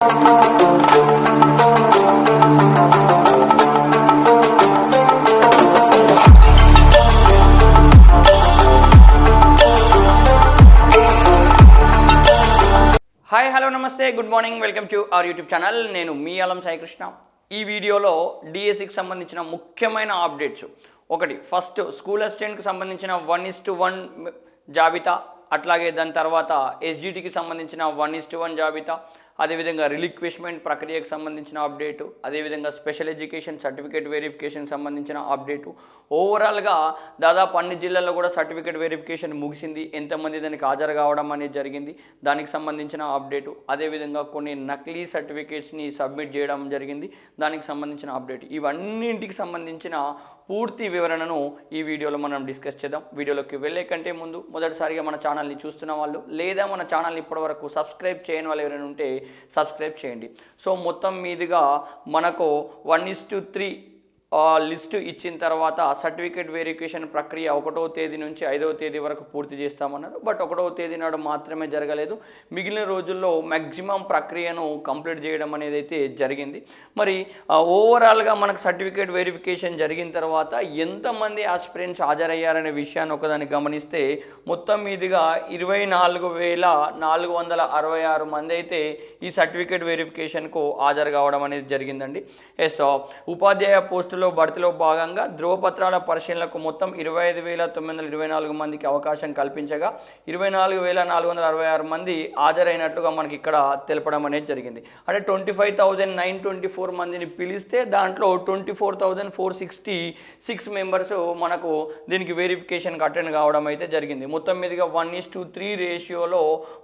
Hi hello నమస్తే good morning welcome to our YouTube channel నేను మీ అలం సాయికృష్ణ. ఈ వీడియోలో డిఎస్సికి సంబంధించిన ముఖ్యమైన అప్డేట్స్ ఒకటి ఫస్ట్ స్కూల్ అసిస్టెంట్కి సంబంధించిన వన్ ఇస్ టు వన్ జాబితా. అట్లాగే దాని తర్వాత ఎస్జిటికి సంబంధించిన వన్ ఇస్ టు వన్ జాబితా. అదేవిధంగా రిలిక్విష్మెంట్ ప్రక్రియకు సంబంధించిన అప్డేటు అదేవిధంగా స్పెషల్ ఎడ్యుకేషన్ సర్టిఫికేట్ వెరిఫికేషన్ సంబంధించిన అప్డేటు ఓవరాల్గా దాదాపు అన్ని జిల్లాల్లో కూడా సర్టిఫికేట్ వెరిఫికేషన్ ముగిసింది. ఎంతమంది దానికి హాజరు కావడం అనేది జరిగింది. దానికి సంబంధించిన అప్డేటు అదేవిధంగా కొన్ని నకిలీ సర్టిఫికేట్స్ని సబ్మిట్ చేయడం జరిగింది. దానికి సంబంధించిన అప్డేట్ ఇవన్నింటికి సంబంధించిన పూర్తి వివరణను ఈ వీడియోలో మనం డిస్కస్ చేద్దాం. వీడియోలోకి వెళ్ళే కంటే ముందు మొదటిసారిగా మన ఛానల్ని చూస్తున్న వాళ్ళు లేదా మన ఛానల్ని ఇప్పటివరకు సబ్స్క్రైబ్ చేయని వాళ్ళు ఎవరైనా ఉంటే సబ్స్క్రైబ్ చేయండి. సో మొత్తం మీదుగా మనకు one is to three list ఇచ్చిన తర్వాత సర్టిఫికేట్ వెరిఫికేషన్ ప్రక్రియ ఒకటో తేదీ నుంచి ఐదవ తేదీ వరకు పూర్తి చేస్తామన్నారు. బట్ ఒకటవ తేదీ నాడు మాత్రమే జరగలేదు. మిగిలిన రోజుల్లో మ్యాక్సిమం ప్రక్రియను కంప్లీట్ చేయడం అనేది అయితే జరిగింది. మరి ఓవరాల్గా మనకు సర్టిఫికేట్ వెరిఫికేషన్ జరిగిన తర్వాత ఎంతమంది ఆస్పిరెంట్స్ హాజరయ్యారనే విషయాన్ని ఒకదాన్ని గమనిస్తే మొత్తం మీదుగా ఇరవై నాలుగు వేల నాలుగు వందల అరవై ఆరు మంది అయితే ఈ సర్టిఫికేట్ వెరిఫికేషన్కు హాజరు కావడం అనేది జరిగిందండి. ఎస్ ఉపాధ్యాయ పోస్టులు భర్తీలో భాగంగా ధ్రువపత్రాల పరిశీలనకు మొత్తం ఇరవై ఐదు వేల తొమ్మిది వందల ఇరవై నాలుగు మందికి అవకాశం కల్పించగా ఇరవై నాలుగు వేల నాలుగు వందల అరవై ఆరు మంది హాజరైనట్లుగా మనకి ఇక్కడ తెలపడం అనేది జరిగింది. అంటే twenty five thousand nine twenty four మందిని పిలిస్తే దాంట్లో twenty four thousand four sixty six members మనకు దీనికి వెరిఫికేషన్కి అటెండ్ కావడం అయితే జరిగింది. మొత్తం మీదుగా వన్ ఈస్ టు త్రీ రేషియోలో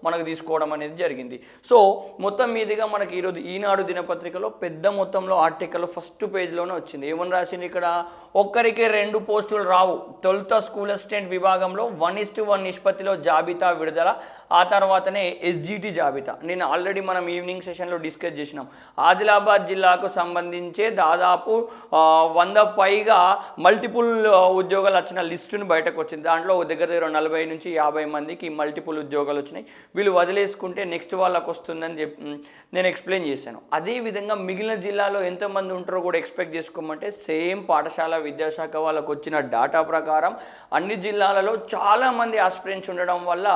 మనకు తీసుకోవడం అనేది జరిగింది. సో మొత్తం మీదుగా మనకి ఈరోజు ఈనాడు దినపత్రికలో పెద్ద మొత్తంలో ఆర్టికల్ ఫస్ట్ పేజ్లోనే వచ్చింది. ఏమని రాసింది ఇక్కడ ఒక్కరికి రెండు పోస్టులు రావు. తొలుత స్కూల్ అసిస్టెంట్ విభాగంలో వన్ ఇస్ టు వన్ నిష్పత్తిలో జాబితా విడుదల ఆ తర్వాతనే ఎస్జిటి జాబితా. నేను ఆల్రెడీ మనం ఈవినింగ్ సెషన్లో డిస్కస్ చేసినాం. ఆదిలాబాద్ జిల్లాకు సంబంధించే దాదాపు వంద పైగా మల్టిపుల్ ఉద్యోగాలు వచ్చిన లిస్టును బయటకు వచ్చింది దాంట్లో దగ్గర దగ్గర నలభై నుంచి యాభై మందికి మల్టిపుల్ ఉద్యోగాలు వచ్చినాయి. వీళ్ళు వదిలేసుకుంటే నెక్స్ట్ వాళ్ళకు వస్తుందని చెప్పి నేను ఎక్స్ప్లెయిన్ చేశాను. అదేవిధంగా మిగిలిన జిల్లాలో ఎంతమంది ఉంటారో కూడా ఎక్స్పెక్ట్ చేసుకోమంటే సేమ్ పాఠశాల విద్యాశాఖ వాళ్ళకు వచ్చిన డాటా ప్రకారం అన్ని జిల్లాలలో చాలామంది ఆస్పిరెంట్స్ ఉండడం వల్ల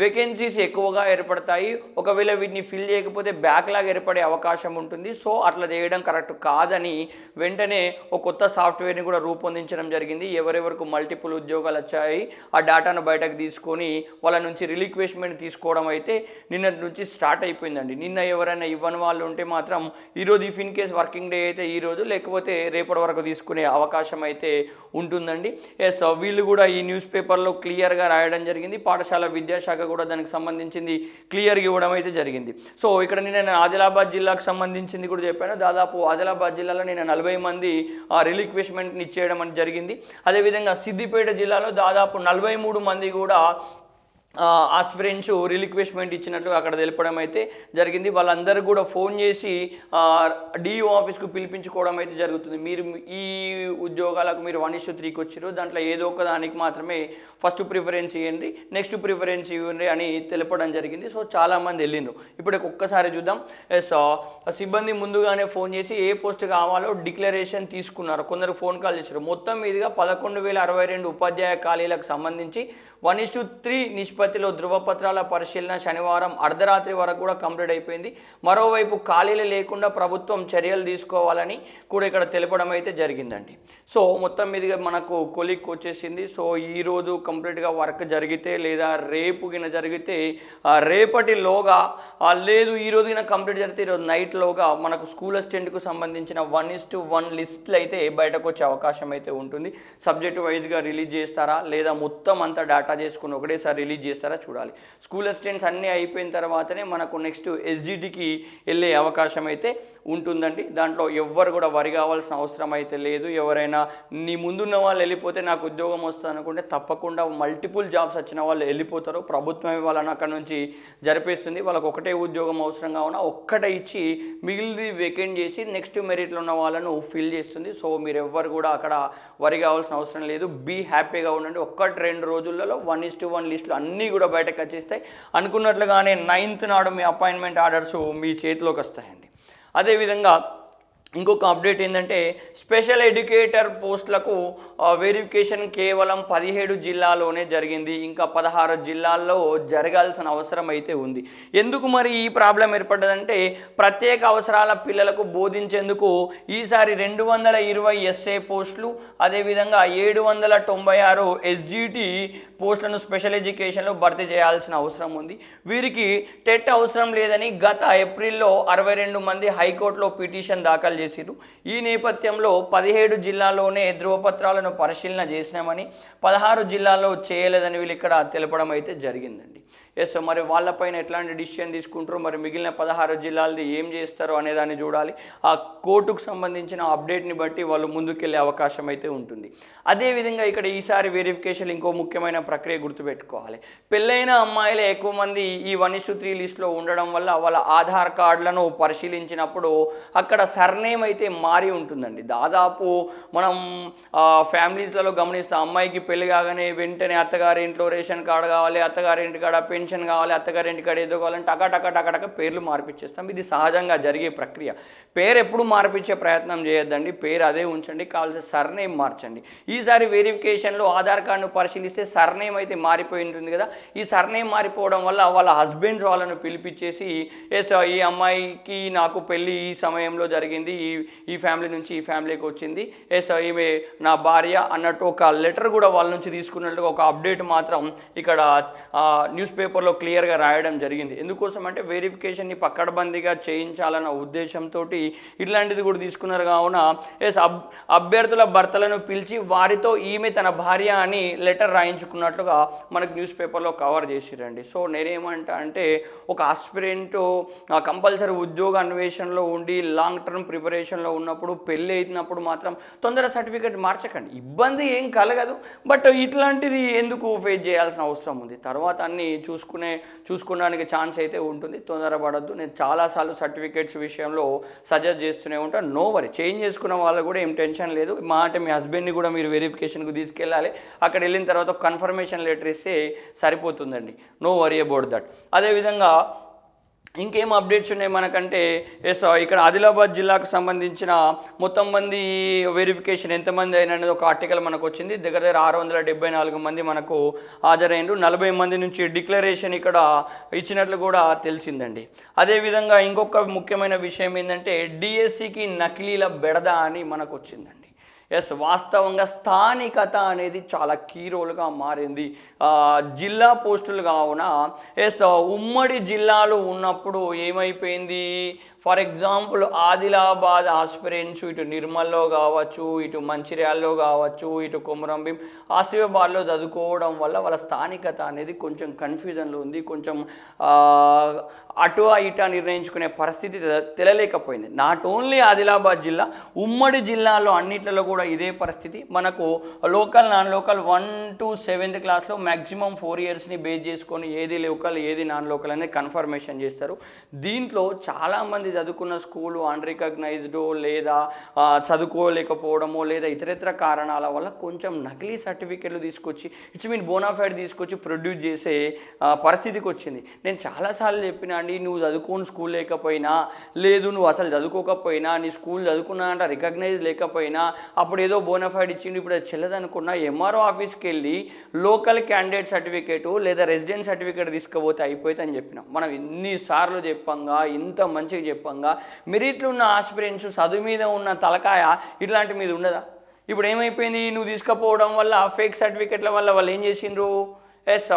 వేకెన్సీస్ ఎక్కువగా ఏర్పడతాయి. ఒకవేళ వీటిని ఫిల్ చేయకపోతే బ్యాక్లాగ్ ఏర్పడే అవకాశం ఉంటుంది. సో అట్లా చేయడం కరెక్ట్ కాదని వెంటనే ఒక కొత్త సాఫ్ట్వేర్ని కూడా రూపొందించడం జరిగింది. ఎవరెవరికి మల్టిపుల్ ఉద్యోగాలు వచ్చాయి ఆ డేటాను బయటకు తీసుకొని వాళ్ళ నుంచి రిలీక్వేష్మెంట్ తీసుకోవడం అయితే నిన్నటి నుంచి స్టార్ట్ అయిపోయిందండి. నిన్న ఎవరైనా ఇవ్వని వాళ్ళు ఉంటే మాత్రం ఈరోజు if in case working day అయితే ఈ రోజు లేకపోతే రేపటి వరకు తీసుకునే అవకాశం అయితే ఉంటుందండి. ఎస్ వీళ్ళు కూడా ఈ న్యూస్ పేపర్లో క్లియర్గా రాయడం జరిగింది. పాఠశాల విద్యాశాఖ కూడా దానికి సంబంధించింది క్లియర్గా ఇవ్వడం అయితే జరిగింది. సో ఇక్కడ నేను ఆదిలాబాద్ జిల్లాకు సంబంధించింది కూడా చెప్పాను. దాదాపు ఆదిలాబాద్ జిల్లాలో నేను నలభై మంది ఆ ఇచ్చేయడం అని జరిగింది. అదేవిధంగా సిద్దిపేట జిల్లాలో దాదాపు నలభై మూడు మంది కూడా ఆస్పిరెంట్స్ రిలిక్వెస్ట్మెంట్ ఇచ్చినట్లు అక్కడ తెలపడం అయితే జరిగింది. వాళ్ళందరూ కూడా ఫోన్ చేసి డిఓ ఆఫీస్కు పిలిపించుకోవడం అయితే జరుగుతుంది. మీరు ఈ ఉద్యోగాలకు మీరు వన్ ఇష్యూ త్రీకి వచ్చారు దాంట్లో ఏదో ఒక దానికి మాత్రమే ఫస్ట్ ప్రిఫరెన్స్ ఇవ్వండి నెక్స్ట్ ప్రిఫరెన్స్ ఇవ్వండి అని తెలపడం జరిగింది. సో చాలామంది వెళ్ళిండ్రు. ఇప్పుడు ఒక్కసారి చూద్దాం. ఎస్ సిబ్బంది ముందుగానే ఫోన్ చేసి ఏ పోస్ట్ కావాలో డిక్లరేషన్ తీసుకున్నారు. కొందరు ఫోన్ కాల్ చేశారు. మొత్తం మీదుగా పదకొండు వేల అరవై రెండు ఉపాధ్యాయ ఖాళీలకు సంబంధించి వన్ ఇస్ టు త్రీ నిష్పత్తిలో ధృవపత్రాల పరిశీలన శనివారం అర్ధరాత్రి వరకు కూడా కంప్లీట్ అయిపోయింది. మరోవైపు ఖాళీలు లేకుండా ప్రభుత్వం చర్యలు తీసుకోవాలని కూడా ఇక్కడ తెలపడం అయితే జరిగిందండి. సో మొత్తం మీదుగా మనకు కొలిక్ వచ్చేసింది. సో ఈరోజు కంప్లీట్గా వర్క్ జరిగితే లేదా రేపు గిన జరిగితే రేపటిలోగా లేదు ఈ గిన కంప్లీట్ జరిగితే ఈరోజు నైట్లోగా మనకు స్కూల్ అసిస్టెంట్కు సంబంధించిన వన్ ఇస్ టు వన్ లిస్టులు అయితే బయటకు వచ్చే అవకాశం అయితే ఉంటుంది. సబ్జెక్ట్ వైజ్గా రిలీజ్ చేస్తారా లేదా మొత్తం అంతా డేటా చేసుకుని ఒకటేసారి రిలీజ్ చేస్తారా చూడాలి. స్కూల్ అసిస్టెంట్స్ అన్నీ అయిపోయిన తర్వాతనే మనకు నెక్స్ట్ ఎస్జిటికి వెళ్ళే అవకాశం అయితే ఉంటుందండి. దాంట్లో ఎవ్వరు కూడా వరి కావాల్సిన అవసరం అయితే లేదు. ఎవరైనా నీ ముందున్న వాళ్ళు వెళ్ళిపోతే నాకు ఉద్యోగం వస్తుంది అనుకుంటే తప్పకుండా మల్టిపుల్ జాబ్స్ వచ్చిన వాళ్ళు వెళ్ళిపోతారు. ప్రభుత్వమే వాళ్ళని అక్కడ నుంచి జరిపేస్తుంది. వాళ్ళకి ఒకటే ఉద్యోగం అవసరం కావున ఒక్కటే ఇచ్చి మిగిలిది వేకెంట్ చేసి నెక్స్ట్ మెరిట్లో ఉన్న వాళ్ళను ఫిల్ చేస్తుంది. సో మీరు ఎవ్వరు కూడా అక్కడ వరి కావాల్సిన అవసరం లేదు. బీ హ్యాపీగా ఉండండి. ఒక్కటి రెండు రోజులలో వన్ ఇస్ టు వన్ లిస్టులు అన్ని అన్నీ కూడా బయటకు వచ్చేస్తాయి. అనుకున్నట్లుగానే నైన్త్ నాడు మీ అపాయింట్మెంట్ ఆర్డర్స్ మీ చేతిలోకి వస్తాయండి. అదేవిధంగా ఇంకొక అప్డేట్ ఏంటంటే స్పెషల్ ఎడ్యుకేటర్ పోస్టులకు వెరిఫికేషన్ కేవలం పదిహేడు జిల్లాలోనే జరిగింది. ఇంకా పదహారు జిల్లాల్లో జరగాల్సిన అవసరం అయితే ఉంది. ఎందుకు మరి ఈ ప్రాబ్లం ఏర్పడ్డదంటే ప్రత్యేక అవసరాల పిల్లలకు బోధించేందుకు ఈసారి రెండు వందల ఇరవై ఎస్ఏ పోస్టులు అదేవిధంగా ఏడు వందల తొంభై ఆరు ఎస్జిటి పోస్టులను స్పెషల్ ఎడ్యుకేషన్లో భర్తీ చేయాల్సిన అవసరం ఉంది. వీరికి టెట్ అవసరం లేదని గత ఏప్రిల్లో అరవై రెండు మంది హైకోర్టులో పిటిషన్ దాఖలు చేసిరు ఈ నేపథ్యంలో పదిహేడు జిల్లాల్లోనే ధృవపత్రాలను పరిశీలన చేసినామని పదహారు జిల్లాల్లో చేయలేదని వీళ్ళు ఇక్కడ తెలపడం అయితే జరిగిందండి. ఎస్ మరి వాళ్ళపైన ఎట్లాంటి డిసిషన్ తీసుకుంటారో? మరి మిగిలిన పదహారు జిల్లాలది ఏం చేస్తారో అనేదాన్ని చూడాలి. ఆ కోర్టుకు సంబంధించిన అప్డేట్ని బట్టి వాళ్ళు ముందుకెళ్ళే అవకాశం అయితే ఉంటుంది. అదేవిధంగా ఇక్కడ ఈసారి వెరిఫికేషన్ ఇంకో ముఖ్యమైన ప్రక్రియ గుర్తుపెట్టుకోవాలి. పెళ్ళైన అమ్మాయిలే ఎక్కువ మంది ఈ వన్ ఇస్టు త్రీ లిస్ట్లో ఉండడం వల్ల వాళ్ళ ఆధార్ కార్డులను పరిశీలించినప్పుడు అక్కడ సర్నేమ్ అయితే మారి ఉంటుందండి. దాదాపు మనం ఫ్యామిలీస్లలో గమనిస్తాం అమ్మాయికి పెళ్ళి కాగానే వెంటనే అత్తగారి ఇంట్లో రేషన్ కార్డు కావాలి అత్తగారింటి కాడ పెన్షన్ కావాలి అత్తగారింటి కాడ ఏదో కావాలని టకా టకా టకా టకా పేర్లు మార్పిచ్చేస్తాం. ఇది సహజంగా జరిగే ప్రక్రియ. పేరు ఎప్పుడు మార్పించే ప్రయత్నం చేయొద్దండి. పేరు అదే ఉంచండి. కావాల్సిన సర్నేమ్ మార్చండి. ఈసారి వెరిఫికేషన్లో ఆధార్ కార్డును పరిశీలిస్తే సర్నేమ్ అయితే మారిపోయి ఉంటుంది కదా. ఈ సర్నేమ్ మారిపోవడం వల్ల వాళ్ళ హస్బెండ్స్ వాళ్ళను పిలిపించేసి ఎస్ ఈ అమ్మాయికి నాకు పెళ్ళి ఈ సమయంలో జరిగింది. ఈ ఈ ఫ్యామిలీ నుంచి ఈ ఫ్యామిలీకి వచ్చింది. ఎస్ ఈమె నా భార్య అన్నట్టు ఒక లెటర్ కూడా వాళ్ళ నుంచి తీసుకున్నట్టుగా ఒక అప్డేట్ మాత్రం ఇక్కడ న్యూస్ పేపర్ పేపర్లో క్లియర్గా రాయడం జరిగింది. ఎందుకోసం అంటే వెరిఫికేషన్ని పక్కడబందీగా చేయించాలన్న ఉద్దేశంతో ఇట్లాంటిది కూడా తీసుకున్నారు. కావున ఎస్ అబ్ అభ్యర్థుల భర్తలను పిలిచి వారితో ఈమె తన భార్య అని లెటర్ రాయించుకున్నట్లుగా మనకు న్యూస్ పేపర్లో కవర్ చేసిరండి. సో నేనేమంటా అంటే ఒక ఆస్పిరెంట్ కంపల్సరీ ఉద్యోగ అన్వేషణలో ఉండి లాంగ్ టర్మ్ ప్రిపరేషన్లో ఉన్నప్పుడు పెళ్ళి అయినప్పుడు మాత్రం తొందర సర్టిఫికేట్ మార్చకండి. ఇబ్బంది ఏం కలగదు. బట్ ఇట్లాంటిది ఎందుకు ఫేస్ చేయాల్సిన అవసరం ఉంది? తర్వాత అన్ని చూసుకునే చూసుకోవడానికి ఛాన్స్ అయితే ఉంటుంది. తొందరపడద్దు నేను చాలాసార్లు సర్టిఫికేట్స్ విషయంలో సజెస్ట్ చేస్తూనే ఉంటాను నో వరీ. చేంజ్ చేసుకున్న వాళ్ళకు కూడా ఏం టెన్షన్ లేదు. మా అంటే మీ హస్బెండ్ని కూడా మీరు వెరిఫికేషన్కి తీసుకెళ్ళాలి. అక్కడ వెళ్ళిన తర్వాత కన్ఫర్మేషన్ లెటర్ ఇస్తే సరిపోతుందండి. No worry about that. అదేవిధంగా ఇంకేం అప్డేట్స్ ఉన్నాయి మనకంటే? ఎస్ ఇక్కడ ఆదిలాబాద్ జిల్లాకు సంబంధించిన మొత్తం మంది వెరిఫికేషన్ ఎంతమంది అయినది ఒక ఆర్టికల్ మనకు వచ్చింది. దగ్గర దగ్గర ఆరు వందల డెబ్బై నాలుగు మంది మనకు హాజరైండ్రు. నలభై మంది నుంచి డిక్లరేషన్ ఇక్కడ ఇచ్చినట్లు కూడా తెలిసిందండి. అదేవిధంగా ఇంకొక ముఖ్యమైన విషయం ఏంటంటే డిఎస్సికి నకిలీల బెడద అని మనకు వచ్చిందండి. ఎస్ వాస్తవంగా స్థానికత అనేది చాలా కీ రోల్గా మారింది. జిల్లా పోస్టులు కావున ఎస్ ఉమ్మడి జిల్లాలు ఉన్నప్పుడు ఏమైపోయింది? ఫర్ ఎగ్జాంపుల్ ఆదిలాబాద్ ఆస్పిరెంట్స్ ఇటు నిర్మల్లో కావచ్చు ఇటు మంచిర్యాల్లో కావచ్చు ఇటు కొమరంభీం ఆసిఫాబాద్లో చదువుకోవడం వల్ల వాళ్ళ స్థానికత అనేది కొంచెం కన్ఫ్యూజన్లో ఉంది. కొంచెం అటు ఇటా నిర్ణయించుకునే పరిస్థితి తెలలేకపోయింది. నాట్ ఓన్లీ ఆదిలాబాద్ జిల్లా ఉమ్మడి జిల్లాలో అన్నిట్లలో కూడా ఇదే పరిస్థితి. మనకు local non local one to seventh క్లాస్లో మ్యాక్సిమం ఫోర్ ఇయర్స్ని బేస్ చేసుకొని ఏది లోకల్ ఏది నాన్ లోకల్ అనేది కన్ఫర్మేషన్ చేస్తారు. దీంట్లో చాలామంది చదువుకున్న స్కూలు అన్రికగ్నైజ్డ్ లేదా చదువుకోలేకపోవడమో లేదా ఇతరితర కారణాల వల్ల కొంచెం నకిలీ సర్టిఫికెట్లు తీసుకొచ్చి ఇట్స్ మీన్ బోనాఫైడ్ తీసుకొచ్చి ప్రొడ్యూస్ చేసే పరిస్థితికి వచ్చింది. నేను చాలాసార్లు చెప్పినా అండి నువ్వు చదువుకోని స్కూల్ లేకపోయినా లేదు నువ్వు అసలు చదువుకోకపోయినా నీ స్కూల్ చదువుకున్నా అంటే రికగ్నైజ్ లేకపోయినా అప్పుడు ఏదో బోనాఫైడ్ ఇచ్చిండు ఇప్పుడు అది చెల్లదనుకున్నా ఎంఆర్ఓ ఆఫీస్కి వెళ్ళి లోకల్ క్యాండిడేట్ సర్టిఫికేటు లేదా రెసిడెంట్ సర్టిఫికేట్ తీసుకుపోతే అయిపోతుంది అని చెప్పినాం. మనం ఎన్నిసార్లు చెప్పంగా ఇంత మంచిగా చెప్పంగా మెరిట్లు ఉన్న ఆస్పిరెంట్స్ చదువు మీద ఉన్న తలకాయ ఇట్లాంటి మీద ఉండదా? ఇప్పుడు ఏమైపోయింది నువ్వు తీసుకుపోవడం వల్ల ఫేక్ సర్టిఫికెట్ల వల్ల వాళ్ళు ఏం చేసిండ్రు? ఎస్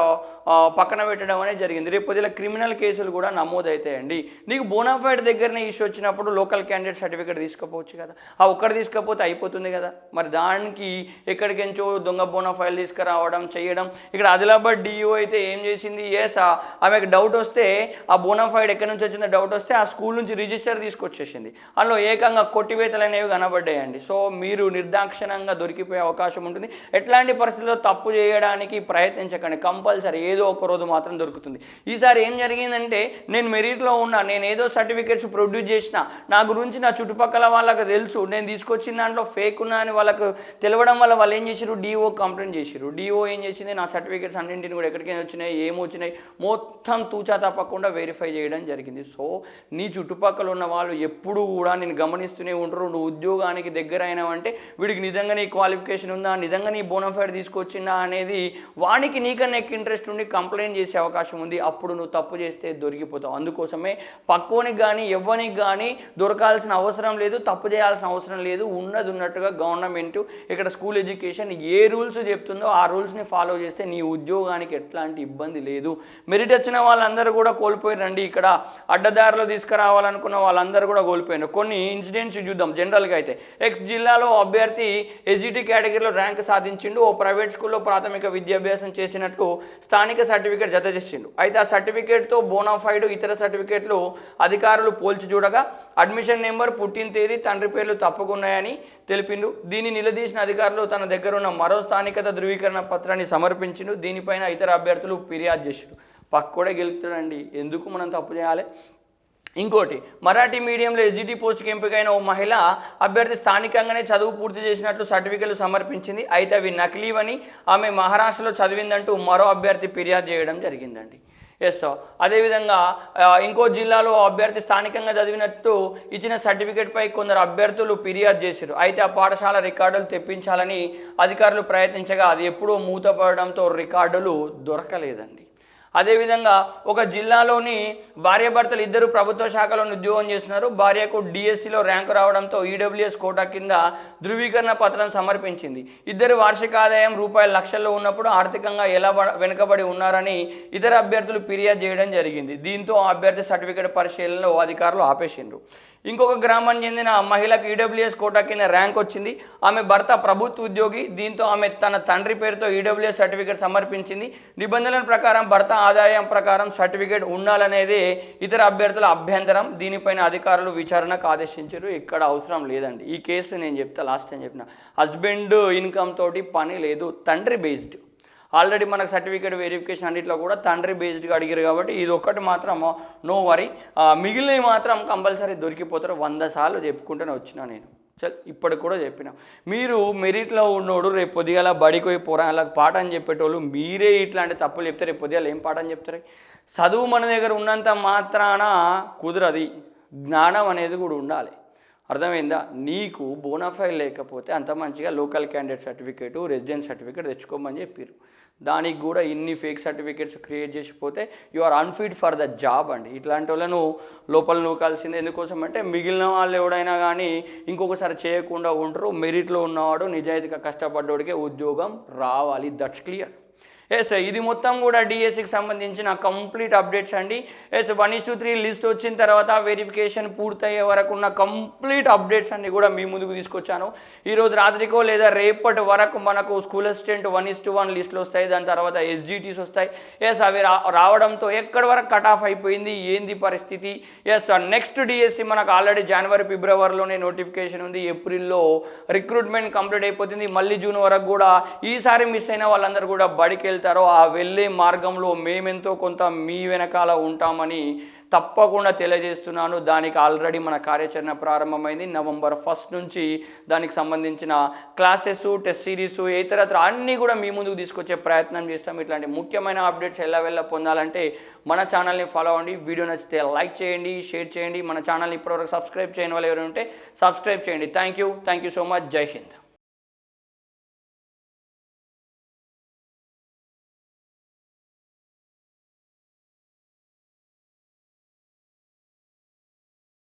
పక్కన పెట్టడం అనేది జరిగింది. రేపు పొద్దున క్రిమినల్ కేసులు కూడా నమోదవుతాయండి నీకు బోనాఫైడ్ దగ్గరనే ఇష్యూ వచ్చినప్పుడు లోకల్ క్యాండిడేట్ సర్టిఫికేట్ తీసుకోపోవచ్చు కదా. ఆ ఒక్కటి తీసుకపోతే అయిపోతుంది కదా. మరి దానికి ఎక్కడికెంచో దొంగ బోనాఫైల్ తీసుకురావడం చేయడం. ఇక్కడ ఆదిలాబాద్ డిఓ అయితే ఏం చేసింది? ఎస్ ఆమెకు డౌట్ వస్తే ఆ బోనాఫైడ్ ఎక్కడి నుంచి వచ్చిందో డౌట్ వస్తే ఆ స్కూల్ నుంచి రిజిస్టర్ తీసుకొచ్చేసింది. అందులో ఏకంగా కొట్టివేతలు అనేవి కనబడ్డాయండి. సో మీరు నిర్దాక్షిణంగా దొరికిపోయే అవకాశం ఉంటుంది. ఎట్లాంటి పరిస్థితుల్లో తప్పు చేయడానికి ప్రయత్నించకండి. కంపల్సరీ ఏదో ఏదో ఒక రోజు మాత్రం దొరుకుతుంది. ఈసారి ఏం జరిగిందంటే నేను మెరిట్లో ఉన్నా నేను ఏదో సర్టిఫికేట్స్ ప్రొడ్యూస్ చేసిన నా గురించి నా చుట్టుపక్కల వాళ్ళకి తెలుసు. నేను తీసుకొచ్చిన దాంట్లో ఫేక్ ఉన్నా అని వాళ్ళకు తెలవడం వల్ల వాళ్ళు ఏం చేశారు డిఓ కంప్లైంట్ చేశారు డిఓ ఏం చేసింది? నా సర్టిఫికేట్స్ అన్నింటిని కూడా ఎక్కడికైనా వచ్చినాయి ఏమొచ్చినాయి మొత్తం తూచా తప్పకుండా వెరిఫై చేయడం జరిగింది. సో నీ చుట్టుపక్కల ఉన్న వాళ్ళు ఎప్పుడు కూడా నేను గమనిస్తూనే ఉంటారు. నువ్వు ఉద్యోగానికి దగ్గర అయినావంటే వీడికి నిజంగా నీ క్వాలిఫికేషన్ ఉందా? నిజంగా నీ బోనఫైడ్ తీసుకొచ్చిందా? అనేది వానికి నీకన్నా ఎక్కువ ఇంట్రెస్ట్ ఉండి కంప్లైంట్ చేసే అవకాశం ఉంది అప్పుడు నువ్వు తప్పు చేస్తే దొరికిపోతావు. అందుకోసమే పక్కోనికి కానీ ఎవ్వనికి కానీ దొరకాల్సిన అవసరం లేదు తప్పు చేయాల్సిన అవసరం లేదు ఉన్నది ఉన్నట్టుగా గవర్నమెంట్ ఇక్కడ స్కూల్ ఎడ్యుకేషన్ ఏ రూల్స్ చెప్తుందో ఆ రూల్స్ని ఫాలో చేస్తే నీ ఉద్యోగానికి ఎట్లాంటి ఇబ్బంది లేదు. మెరిట్ వచ్చిన వాళ్ళందరూ కూడా కోల్పోయారండి ఇక్కడ అడ్డదారిలో తీసుకురావాలనుకున్న వాళ్ళందరూ కూడా కోల్పోయారు కొన్ని ఇన్సిడెంట్స్ చూద్దాం జనరల్గా అయితే. ఎక్స్ జిల్లాలో అభ్యర్థి ఎస్జిటి కేటగిరీలో ర్యాంక్ సాధించిండు. ఓ ప్రైవేట్ స్కూల్లో ప్రాథమిక విద్యాభ్యాసం చేసినట్లు స్థానిక స్థానిక సర్టిఫికేట్ జత చేసిండు. అయితే ఆ సర్టిఫికేట్తో బోనాఫైడ్ ఇతర సర్టిఫికేట్లు అధికారులు పోల్చి చూడగా అడ్మిషన్ నెంబర్ పుట్టిన తేదీ తండ్రి పేర్లు తప్పకున్నాయని తెలిపిండు. దీన్ని నిలదీసిన అధికారులు తన దగ్గర ఉన్న మరో స్థానికత ధృవీకరణ పత్రాన్ని సమర్పించిండు. దీనిపైన ఇతర అభ్యర్థులు ఫిర్యాదు చేసిండు. పక్కూడే గెలుపుతాడండి ఎందుకు మనం తప్పు చేయాలి? ఇంకోటి మరాఠీ మీడియంలో ఎస్జిటి పోస్ట్కి ఎంపికైన ఓ మహిళ అభ్యర్థి స్థానికంగానే చదువు పూర్తి చేసినట్లు సర్టిఫికెట్లు సమర్పించింది. అయితే అవి నకిలీవని ఆమె మహారాష్ట్రలో చదివిందంటూ మరో అభ్యర్థి ఫిర్యాదు చేయడం జరిగిందండి. ఎస్ అదేవిధంగా ఇంకో జిల్లాలో ఆ అభ్యర్థి స్థానికంగా చదివినట్టు ఇచ్చిన సర్టిఫికేట్పై కొందరు అభ్యర్థులు ఫిర్యాదు చేశారు. అయితే ఆ పాఠశాల రికార్డులు తెప్పించాలని అధికారులు ప్రయత్నించగా అది ఎప్పుడూ మూతపడడంతో రికార్డులు దొరకలేదండి. అదేవిధంగా ఒక జిల్లాలోని భార్యాభర్తలు ఇద్దరు ప్రభుత్వ శాఖలో ఉద్యోగం చేస్తున్నారు. భార్యకు డిఎస్సిలో ర్యాంకు రావడంతో ఈడబ్ల్యూఎస్ కోటా కింద ధృవీకరణ పత్రం సమర్పించింది. ఇద్దరు వార్షిక ఆదాయం రూపాయల లక్షల్లో ఉన్నప్పుడు ఆర్థికంగా ఎలా వెనుకబడి ఉన్నారని ఇతర అభ్యర్థులు ఫిర్యాదు చేయడం జరిగింది. దీంతో ఆ అభ్యర్థి సర్టిఫికేట్ పరిశీలనలో అధికారులు ఆపేసిండ్రు. ఇంకొక గ్రామానికి చెందిన మహిళకు ఈడబ్ల్యూఎస్ కోటా కింద ర్యాంక్ వచ్చింది. ఆమె భర్త ప్రభుత్వ ఉద్యోగి. దీంతో ఆమె తన తండ్రి పేరుతో ఈడబ్ల్యూఎస్ సర్టిఫికేట్ సమర్పించింది. నిబంధనల ప్రకారం భర్త ఆదాయం ప్రకారం సర్టిఫికేట్ ఉండాలనేదే ఇతర అభ్యర్థుల అభ్యంతరం. దీనిపైన అధికారులు విచారణకు ఆదేశించారు. ఇక్కడ అవసరం లేదండి. ఈ కేసు నేను చెప్తా లాస్ట్ టైం చెప్పిన. హస్బెండ్ ఇన్కమ్ తోటి పని లేదు. తండ్రి బేస్డ్. ఆల్రెడీ మనకు సర్టిఫికేట్ వెరిఫికేషన్ అన్నింటిలో కూడా తండ్రి బేస్డ్గా అడిగారు కాబట్టి ఇది ఒక్కటి మాత్రం నో వరీ మిగిలినవి మాత్రం కంపల్సరీ దొరికిపోతారు. వంద సార్లు చెప్పుకుంటూనే వచ్చినా నేను. చల్ ఇప్పటికి కూడా చెప్పిన. మీరు మెరిట్లో ఉన్నోడు రేపు పొద్దుగాల బడికి పోయి పోరాళ్ళకి పాఠం చెప్పేటోళ్ళు మీరే ఇట్లాంటి తప్పులు చెప్తే రేపు పొద్దుగాల ఏం పాఠం చెప్తారు? చదువు మన దగ్గర ఉన్నంత మాత్రాన కుదరది. జ్ఞానం అనేది కూడా ఉండాలి. అర్థమైందా? నీకు బోనాఫైల్ లేకపోతే అంత మంచిగా local candidate certificate residence certificate తెచ్చుకోమని చెప్పారు దానికి కూడా ఇన్ని fake certificates create చేసిపోతే you are unfit for the job అండి. ఇట్లాంటి వాళ్ళను లోపల నూకాల్సింది. ఎందుకోసం అంటే మిగిలిన వాళ్ళు ఎవడైనా కానీ ఇంకొకసారి చేయకుండా ఉంటారు. మెరిట్లో ఉన్నవాడు నిజాయితీగా కష్టపడ్డోడికే ఉద్యోగం రావాలి. దట్స్ క్లియర్ ఎస్ ఇది మొత్తం కూడా డిఎస్సికి సంబంధించిన కంప్లీట్ అప్డేట్స్ అండి. Yes one is to three list వచ్చిన తర్వాత వెరిఫికేషన్ పూర్తయ్యే వరకు ఉన్న కంప్లీట్ అప్డేట్స్ అన్ని కూడా మీ ముందుకు తీసుకొచ్చాను. ఈరోజు రాత్రికో లేదా రేపటి వరకు మనకు school assistant one is to one లిస్టులు వస్తాయి. దాని తర్వాత ఎస్జిటీస్ వస్తాయి. ఎస్ అవి రా రావడంతో ఎక్కడి వరకు కట్ ఆఫ్ అయిపోయింది? ఏంది పరిస్థితి? ఎస్ నెక్స్ట్ డిఎస్సి మనకు ఆల్రెడీ జనవరి ఫిబ్రవరిలోనే నోటిఫికేషన్ ఉంది. ఏప్రిల్లో రిక్రూట్మెంట్ కంప్లీట్ అయిపోతుంది. మళ్ళీ జూన్ వరకు కూడా ఈసారి మిస్ అయిన వాళ్ళందరూ కూడా బడికి వెళ్తారో ఆ వెళ్ళే మార్గంలో మేమెంతో కొంత మీ వెనకాల ఉంటామని తప్పకుండా తెలియజేస్తున్నాను. దానికి ఆల్రెడీ మన కార్యాచరణ ప్రారంభమైంది. నవంబర్ ఫస్ట్ నుంచి దానికి సంబంధించిన క్లాసెస్ టెస్ట్ సిరీస్ ఇతరత్ర అన్నీ కూడా మీ ముందుకు తీసుకొచ్చే ప్రయత్నం చేస్తాం. ఇట్లాంటి ముఖ్యమైన అప్డేట్స్ ఎలా వెళ్ళ పొందాలంటే మన ఛానల్ని ఫాలో అవ్వండి. వీడియో నచ్చితే లైక్ చేయండి షేర్ చేయండి. మన ఛానల్ని ఇప్పటివరకు సబ్స్క్రైబ్ చేయని వాళ్ళు ఎవరు ఉంటే సబ్స్క్రైబ్ చేయండి. Thank you. Thank you so much. Jai Hind.